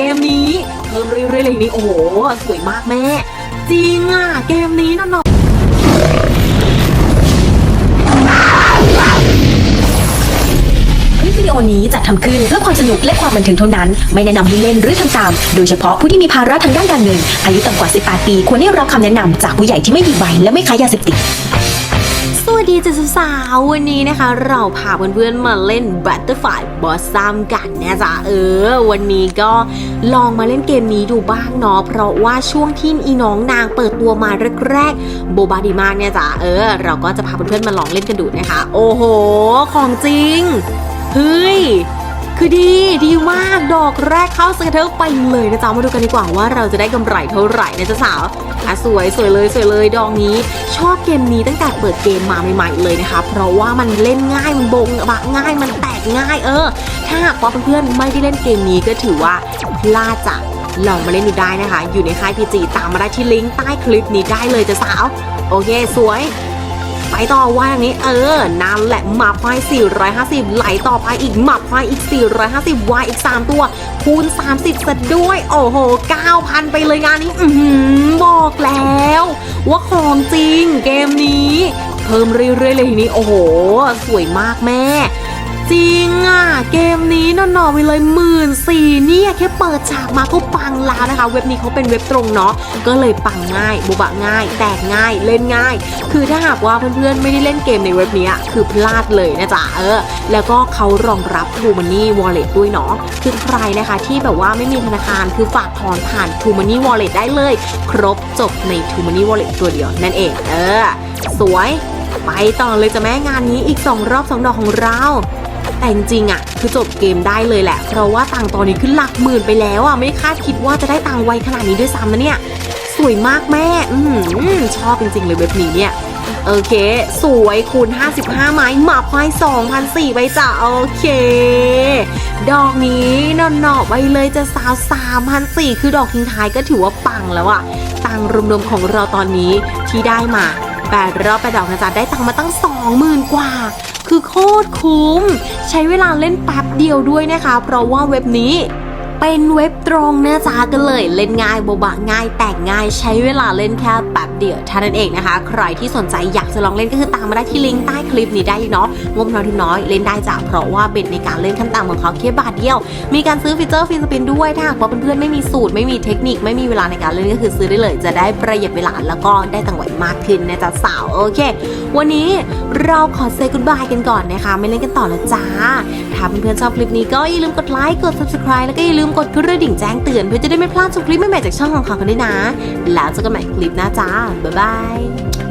เกมนี้เพิ่มเรื่อยๆเลยนี่โอ้โหสวยมากแม่ จริงอะ เกมนี้นะน้องคลิปวิดีโอนี้จัดทำขึ้นเพื่อความสนุกและความบันเทิงเท่านั้น ไม่แนะนำให้เล่นหรือทำตาม โดยเฉพาะผู้ที่มีภาระทางด้านการเงิน อายุต่ำกว่า 18 ปี ควรได้รับคำแนะนำจากผู้ใหญ่ที่ไม่มีใบและไม่ค้ายาเสพติดสวัสดีจ้ะสาวๆวันนี้นะคะ เราพาเพื่อนๆมาเล่น Butterfly Blossom กันนะจ๊ะเออ วันนี้ก็ ลองมาเล่นเกมนี้ดูบ้างเนาะเพราะว่าช่วงที่อีน้องนางเปิดตัวมาแรกๆโบบาดีมากเนี่ยจ้ะเออ เราก็จะพาเพื่อนๆมาลองเล่นกันดูนะคะ โอ้โห ของจริงเฮ้ย คือดีดีมากดอกแรกเข้าสกเทอร์ไปเลยนะจ๊ะมาดูกันดีกว่าว่าเราจะได้กำไรเท่าไหร่นะจ๊ะสาวอะสวยสวยเลยสวยเลยดอกนี้ ชอบเกมนี้ตั้งแต่เปิดเกมมาใหม่ๆเลยนะคะ เพราะว่ามันเล่นง่ายมันบงบะง่ายมันแตกง่ายเออ ถ้าหากว่าเพื่อนๆไม่ได้เล่นเกมนี้ก็ถือว่าพลาดจ้ะลองมาเล่นดูได้นะคะ อยู่ในค่ายพีจีตามมาได้ที่ลิงก์ใต้คลิปนี้ได้เลยจ้ะสาว โอเค สวย ไปต่อว่าอย่างนี้ เออ นั่นแหละหมับควาย 450 ไหลต่อไปอีกหมับควายอีก 450วายอีก 3 ตัว คูณ 30ซะด้วย โอ้โห 9,000 ไปเลยงานนี้ อืบอกแล้ว ว่าของจริงเกมนี้ เพิ่มเรื่อยๆเลยทีนี้ โอ้โห สวยมากแม่ จริงอะ เกมนี้นอนๆไปเลยหมื่นสี่เนี่ยแค่เปิดฉากมาก็ปังแล้วนะคะ เว็บนี้เขาเป็นเว็บตรงเนาะก็เลยปังง่ายบุบะง่าย แตกง่ายเล่นง่าย คือถ้าหากว่าเพื่อนๆไม่ได้เล่นเกมในเว็บนี้คือพลาดเลยนะจ๊ะเออ แล้วก็เขารองรับ True Money Wallet ด้วยเนาะคือใครนะคะที่แบบว่าไม่มีธนาคารคือฝากถอนผ่าน True Money Wallet ได้เลย ครบจบใน True Money Wallet ตัวเดียวนั่นเอง เออ สวย ไปต่อเลยจะแม่งานนี้อีก 2 รอบ 2 ดอกของเรา แต่จริงๆอะคือจบเกมได้เลยแหละ เพราะว่าตังตอนนี้ขึ้นหลักหมื่นไปแล้วอะไม่คาดคิดว่าจะได้ตังไวขนาดนี้ด้วยซ้ำนะเนี่ย สวยมากแม่ อืมชอบจริงๆเลยแบบนี้เนี่ยโอเค สวยคูณ 55 ไม้หมาควาย2,004ไปจ้ะโอเค ดอกนี้นอนๆไปเลยจะสาว3,004คือดอกทิ้งท้ายก็ถือว่าปังแล้วอะตังรวมๆของเราตอนนี้ที่ได้มา แปดรอบแปดดอกนะจ๊ะได้ตังค์มาตั้ง20,000กว่า คือโคตรคุ้ม ใช้เวลาเล่นแป๊บเดียวด้วยนะคะ เพราะว่าเว็บนี้ เป็นเว็บตรงนะจ๊ะก็เลยเล่นง่ายโบบะง่ายแตกง่ายใช้เวลาเล่นแค่แป๊บเดียวเท่านั้นเองนะคะ ใครที่สนใจอยากจะลองเล่นก็คือตามมาได้ที่ลิงก์ใต้คลิปนี้ได้เนาะงบน้อยทุนน้อยเล่นได้จ้ะเพราะว่าเบ็ดในการเล่นขั้นต่ำของเขาแค่บาทเดียว มีการซื้อฟีเจอร์ฟินสปินด้วยถ้าหากว่าเพื่อนๆไม่มีสูตรไม่มีเทคนิคไม่มีเวลาในการเล่นก็คือซื้อได้เลย จะได้ประหยัดเวลาแล้วก็ได้ตังค์ไหวมากขึ้นนะจ๊ะสาวโอเค วันนี้เราขอเซ y กุ d บายกันก่อนนะคะ ไม่เล่นกันต่อแล้วจ้าถ้าเพื่อนๆชอบคลิปนี้ก็อย่าลืมกดไลค์กด subscribe แล้วก็อย่าลืมกดกระดิ่งแจ้งเตือนเพื่อจะได้ไม่พลาดชมคลิปใหม่ๆจากช่องของเขากันด้วยนะ แล้วเจอกันใหม่คลิปหน้าจ้าบ๊ายบาย